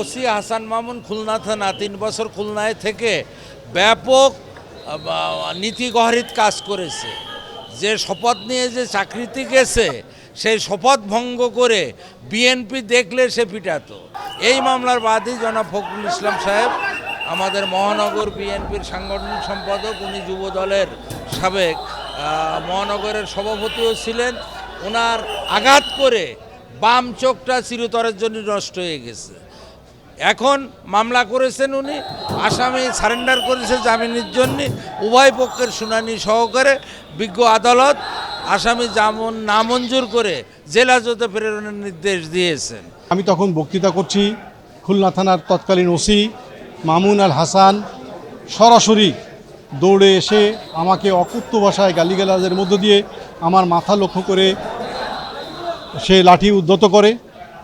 OC Hasan Mamun Khulna থানা তিন বছর খুলনায় থেকে ব্যাপক নীতিগহরিত কাজ করেছে। যে শপথ নিয়ে যে চাকরিতে গেছে, সেই শপথ ভঙ্গ করে বিএনপি দেখলে সে পিটাতো। এই মামলার বাদী জনাব ফখরুল ইসলাম সাহেব, আমাদের মহানগর বিএনপির সাংগঠনিক সম্পাদক, উনি যুব দলের সাবেক মহানগরের সভাপতিও ছিলেন। ওনার আঘাত করে বাম চোখটা চিরতরের জন্য নষ্ট হয়ে গেছে। এখন মামলা করেছেন উনি, আসামি সারেন্ডার করেছে জামিনের জন্য, উভয় পক্ষের শুনানি সহকারে বিজ্ঞ আদালত আসামি জামন নামঞ্জুর করে জেলা জোতে প্রেরণের নির্দেশ দিয়েছেন। আমি তখন বক্তৃতা করছি খুলনা থানার তৎকালীন ওসি মামুন আল হাসান। সরাসরি দৌড়ে এসে আমাকে অকুত্ত ভাষায় গালিগালাজের মধ্য দিয়ে আমার মাথা লক্ষ্য করে সে লাঠি উদ্ধত করে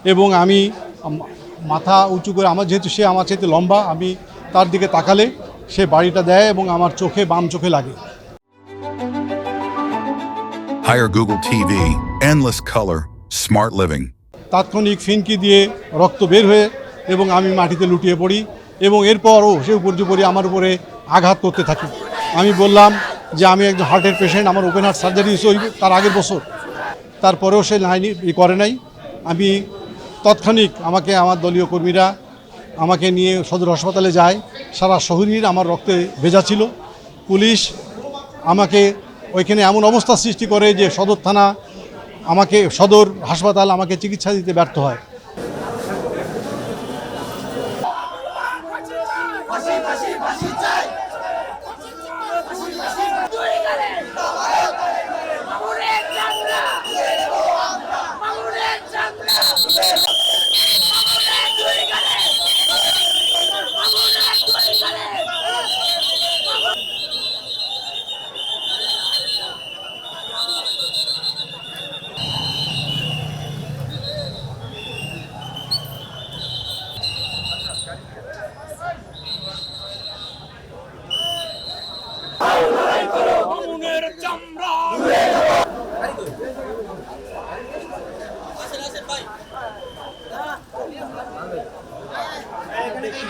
এবং আম- মাথা উঁচু করে আমার যেহেতু সে আমার চাইতে লম্বা আমি তার দিকে তাকালে সে বাড়িটা দেয় এবং আমার চোখে বাম চোখে লাগে। Hire Google TV, endless color, smart living. তাৎক্ষণিক ফিনকি দিয়ে রক্ত বের হয়ে এবং আমি মাটিতে লুটিয়ে পড়ি এবং এরপরও সে উপর্যুপরি আমার উপরে আঘাত করতে থাকে। আমি বললাম যে আমি একজন হার্টের পেশেন্ট আমার ওপেন হার্ট সার্জারি হয়েছে ওই তার আগের বছর। তারপরেও সে নাইনি ই করে নাই। আমি তৎক্ষণিক আমাকে আমার দলীয় কর্মীরা আমাকে নিয়ে সদর হাসপাতালে যায়। সারা শহরের আমার রক্তে ভেজা ছিল। পুলিশ আমাকে ওইখানে এমন অবস্থা সৃষ্টি করে যে সদর থানা আমাকে, সদর হাসপাতাল আমাকে চিকিৎসা দিতে ব্যর্থ হয়। দেখি।